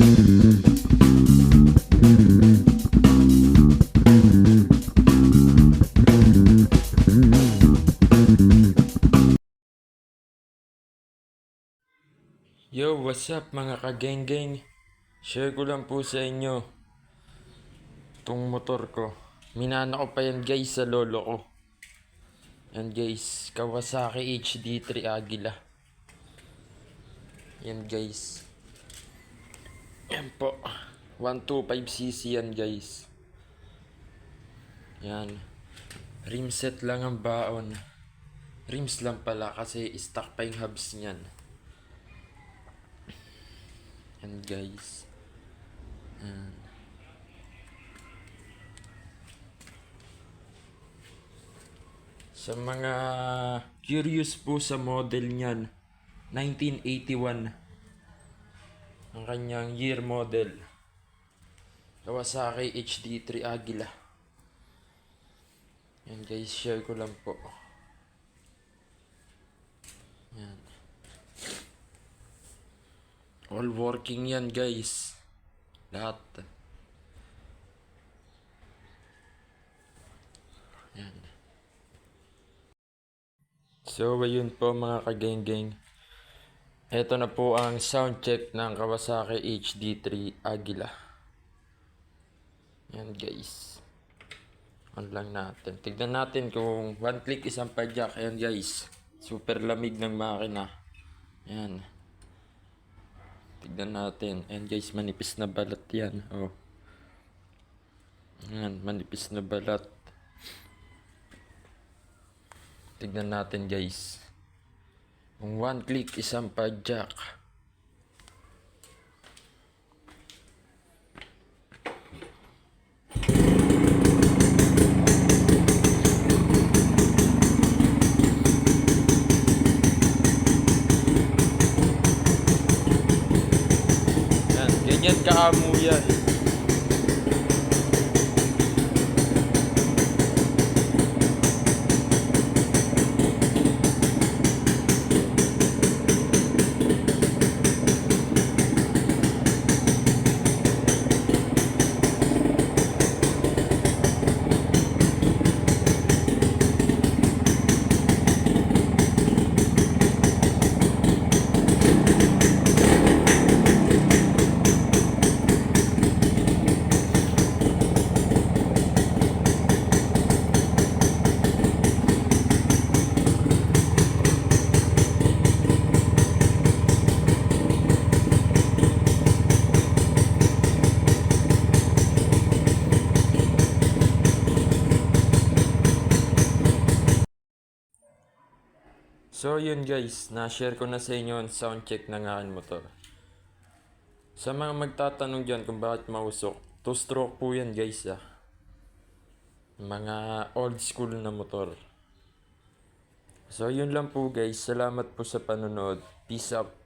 Yo, what's up mga kageng-geng? Share ko lang po sa inyo tong motor ko. Minana ko pa yan guys sa lolo ko. Yan guys, Kawasaki HD3 Agila. Yan guys. Yan po. 125cc yan guys. Yan. Rim set lang ang baon. Rims lang pala kasi stock pa yung hubs niyan. Yan guys. Yan. Sa mga curious po sa model niyan, 1981 ang kanyang year model. Kawasaki HD3 Agila. Yan guys, share ko lang po. Yan. All working yan guys. Lahat. Yan. So, ayun po mga kageng-geng. Ito na po ang sound check ng Kawasaki HD3 Agila. Yan guys. On lang natin. Tignan natin kung one click isang padjak. Ayan guys. Super lamig ng makina. Yan. Tignan natin. Ayan guys, manipis na balat yan. Oh. Ayan, manipis na balat. Tignan natin guys. One click isang padjak. Yan, ganyan kaamo So yun guys, na-share ko na sa inyo ang sound check ng aking motor. Sa mga magtatanong dyan kung bakit mausok, two stroke po yan guys ah. Mga old school na motor. So yun lang po guys, salamat po sa panonood. Peace out.